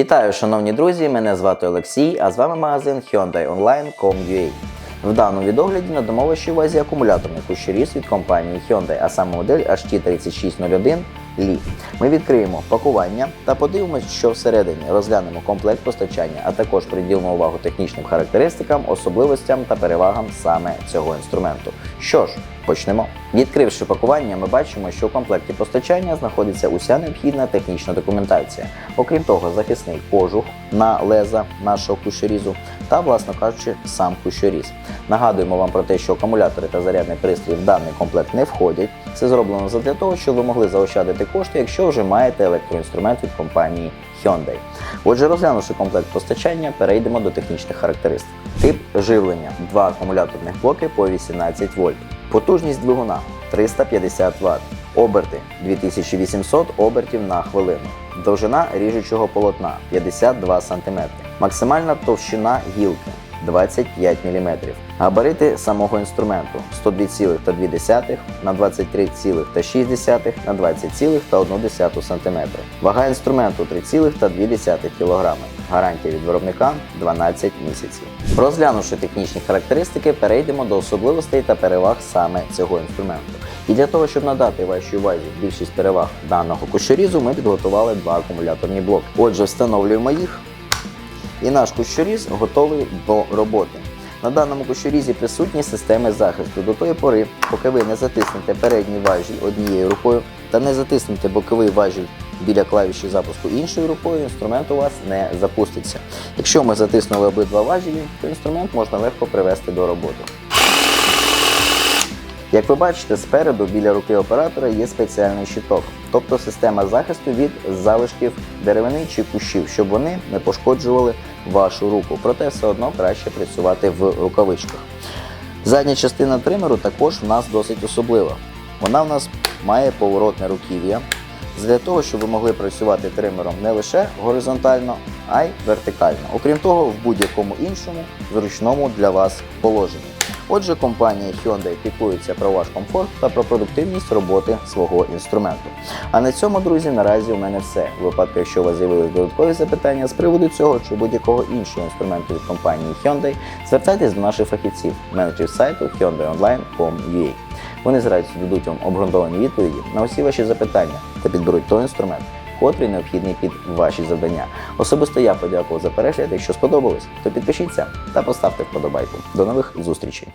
Вітаю, шановні друзі! Мене звати Олексій, а з вами магазин Hyundai Online.com.ua. В даному відогляді надамо вашій увазі акумуляторний кущеріз від компанії Hyundai, а саме модель HT3601 Li. Ми відкриємо пакування та подивимось, що всередині розглянемо комплект постачання, а також приділимо увагу технічним характеристикам, особливостям та перевагам саме цього інструменту. Що ж, почнемо. Відкривши пакування, ми бачимо, що в комплекті постачання знаходиться уся необхідна технічна документація. Окрім того, захисний кожух на леза нашого кущерізу та, власно кажучи, сам кущеріз. Нагадуємо вам про те, що акумулятори та зарядний пристрій в даний комплект не входять. Це зроблено задля того, щоб ви могли заощадити кошти, якщо вже маєте електроінструмент від компанії Hyundai. Отже, розглянувши комплект постачання, перейдемо до технічних характеристик. Тип живлення: два акумуляторних блоки по 18 вольт. Потужність двигуна 350 Вт. Оберти 2800 обертів на хвилину. Довжина ріжучого полотна 52 см. Максимальна товщина гілки 25 мм. Габарити самого інструменту 102,2 на 23,6 на 20,1 см. Вага інструменту 3,2 кг. Гарантія від виробника 12 місяців. Розглянувши технічні характеристики, перейдемо до особливостей та переваг саме цього інструменту. І для того, щоб надати вашій увазі більшість переваг даного кущорізу, ми підготували два акумуляторні блоки. Отже, встановлюємо їх і наш кущоріз готовий до роботи. На даному кущорізі присутні системи захисту до тої пори, поки ви не затиснете передній важіль однією рукою та не затиснете боковий важіль біля клавіші запуску іншою рукою, інструмент у вас не запуститься. Якщо ми затиснули обидва важелі, то інструмент можна легко привести до роботи. Як ви бачите, спереду біля руки оператора є спеціальний щиток, тобто система захисту від залишків деревини чи кущів, щоб вони не пошкоджували вашу руку. Проте все одно краще працювати в рукавичках. Задня частина тримеру також в нас досить особлива. Вона в нас має поворотне руків'я для того, щоб ви могли працювати тримером не лише горизонтально, а й вертикально. Окрім того, в будь-якому іншому зручному для вас положенні. Отже, компанія Hyundai піклується про ваш комфорт та про продуктивність роботи свого інструменту. А на цьому, друзі, наразі у мене все. У випадку, якщо у вас з'явились додаткові запитання з приводу цього чи будь-якого іншого інструменту від компанії Hyundai, звертайтесь до наших фахівців, менеджерів сайту hyundaionline.com.ua. Вони з радістю дадуть вам обґрунтовані відповіді на усі ваші запитання та підберуть той інструмент, котрий необхідний під ваші завдання. Особисто я подякував за перегляд. Якщо сподобалось, то підпишіться та поставте вподобайку. До нових зустрічей!